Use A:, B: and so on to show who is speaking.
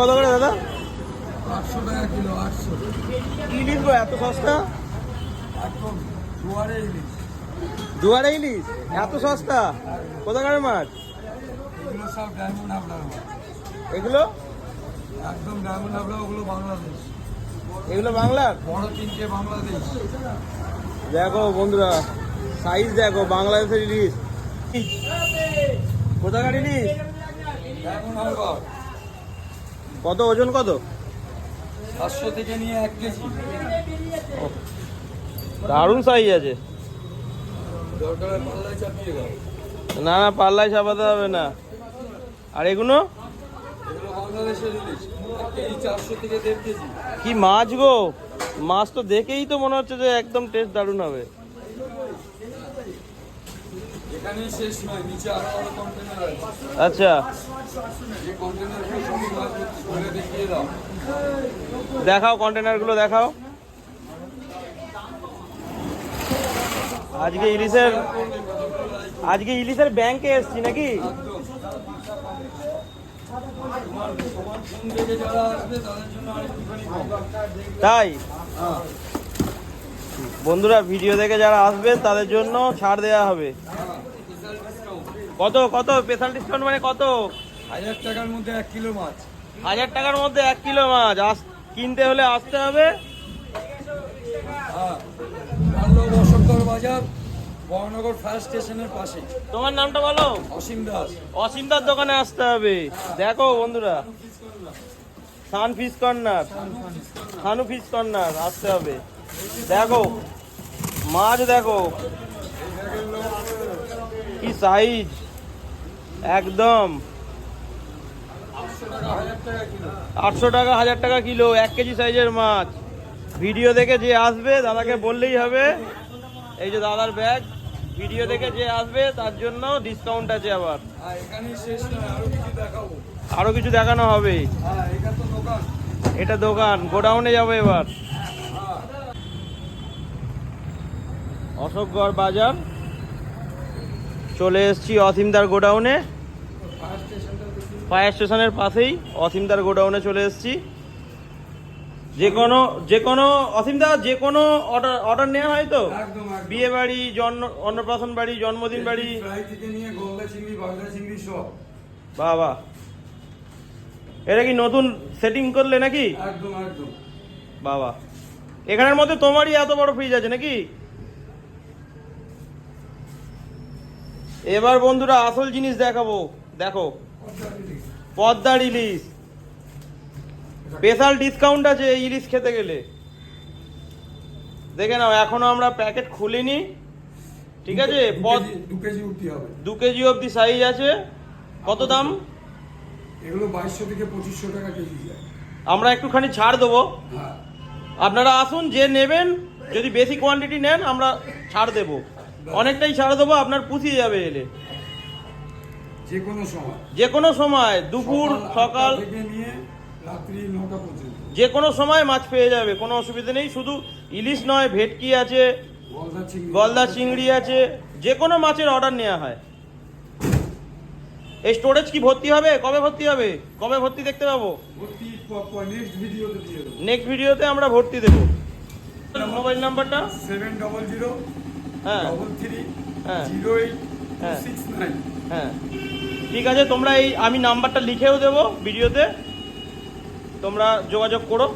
A: কত করে দাদা?
B: আটশো টাকা কিলো আটশো।
A: ইলিশ এত সস্তা?
B: ইলিশ।
A: এত সস্তা? কোথাকার মাছ?
B: এগুলো সব ডায়মন্ড
A: এগুলো?
B: একদম ডায়মন্ড ওগুলো বাংলাদেশ।
A: এগুলো বাংলার?
B: বড় তিনটে বাংলাদেশ।
A: দেখো বন্ধুরা সাইজ দেখো বাংলাদেশের ইলিশ। কোথাকার ইলিশ?
B: ডায়মন্ড
A: কত ওজন কত?
B: সাতশো থেকে নিয়ে এক কেজি।
A: দারুণ সাইজ আছে। না না পাল্লায় চাপাতে হবে না। আর এগুলো? কি মাছ গো? মাছ তো দেখেই তো মনে হচ্ছে যে একদম টেস্ট দারুণ হবে।
B: এখানেই শেষ নয় নিচে আরও আরও কন্টেনার আছে।
A: আচ্ছা।
B: যে কন্টেনারগুলো সবই মাছ ভর্তি দেখিয়ে দাও।
A: দেখাও কন্টেনারগুলো দেখাও। আজকে ইলিশের আজকে ইলিশের ব্যাংকে এসছি নাকি? তাই?
B: হ্যাঁ।
A: বন্ধুরা ভিডিও দেখে যারা আসবেন তাদের জন্য ছাড় দেওয়া হবে। কত কত? স্পেশাল ডিসকাউন্ট মানে কত?
B: হাজার টাকার মধ্যে এক কিলো মাছ।
A: হাজার টাকার মধ্যে এক কিলো মাছ। আস কিনতে হলে আসতে হবে।
B: হ্যাঁ বসন্তর বাজার বহনগর ফায়ার স্টেশনের পাশে।
A: তোমার নামটা বলো?
B: অসীম দাস।
A: অসীমদার দোকানে আসতে হবে। দেখো বন্ধুরা sun fish corner. Sanu fish corner আসতে হবে। দেখো মাছ দেখো। কি সাইজ একদম। আটশো টাকা হাজার টাকা কিলো এক কেজি সাইজের মাছ। ভিডিও দেখে যে আসবে দাদাকে বললেই হবে। এই যে দাদার ব্যাগ ভিডিও দেখে যে আসবে তার জন্য ডিসকাউন্ট আছে আবার।
B: হ্যাঁ আরও কিছু
A: দেখানো হবে।
B: হ্যাঁ এটা দোকান
A: গোডাউনে যাব এবার
B: হ্যাঁ
A: অশোকগড় বাজার। চলে এসেছি অসীমদার গোডাউনে।
B: ফায়ার
A: স্টেশনের পাশেই অসীমদার গোডাউনে চলে এসেছি। যে কোনো যে কোনো অসীমদা যে কোনো অর্ডার অর্ডার নেওয়া হয় তো? বিয়ে বাড়ি জন্ম অন্নপ্রাশন বাড়ি জন্মদিন বাড়ি। বাবা এটা কি নতুন সেটিং করলে নাকি?
B: একদম একদম।
A: বাবা এখানের মধ্যে তোমারই এত বড় ফ্রিজ আছে নাকি? এবার বন্ধুরা আসল জিনিস দেখাবো। দেখো। পদ্মার ইলিশ স্পেশাল ডিসকাউন্ট আছে এই ইলিশ খেতে গেলে। দেখে নাও এখনও আমরা প্যাকেট খুলিনি। ঠিক আছে?
B: দু
A: পদ
B: কেজি- দু কেজি উঠতে হবে।
A: দু কেজি অবধি সাইজ আছে। কত দাম?
B: এগুলো বাইশশো থেকে পঁচিশশো টাকা কেজি
A: আমরা একটুখানি ছাড় দেবো।
B: হ্যাঁ।
A: আপনারা আসুন যে নেবেন যদি বেশি কোয়ান্টিটি নেন আমরা ছাড় দেবো। অনেকটাই ছাড় দেবো আপনার পুষিয়ে যাবে এলে।
B: যে কোনো সময়।
A: যে কোনো সময় দুপুর সকাল
B: থেকে নিয়ে রাত্রি নটা পর্যন্ত।
A: যে কোনো সময় মাছ পেয়ে যাবে কোনো অসুবিধা নেই শুধু ইলিশ নয় ভেটকি আছে
B: গলদা চিংড়ি
A: আছে। যে কোনো মাছের অর্ডার নেওয়া হয়। এই স্টোরেজ কি ভর্তি হবে? কবে ভর্তি হবে? কবে ভর্তি দেখতে পাবো?
B: নেক্সট ভিডিওতে
A: আমরা ভর্তি দেবো। মোবাইল নাম্বারটা?
B: Seven double zero double three
A: হ্যাঁ।
B: জিরো এইট
A: হ্যাঁ।
B: সিক্স নাইন
A: হ্যাঁ ঠিক আছে তোমরা এই আমি নাম্বারটা লিখেও দেবো ভিডিওতে তোমরা যোগাযোগ করো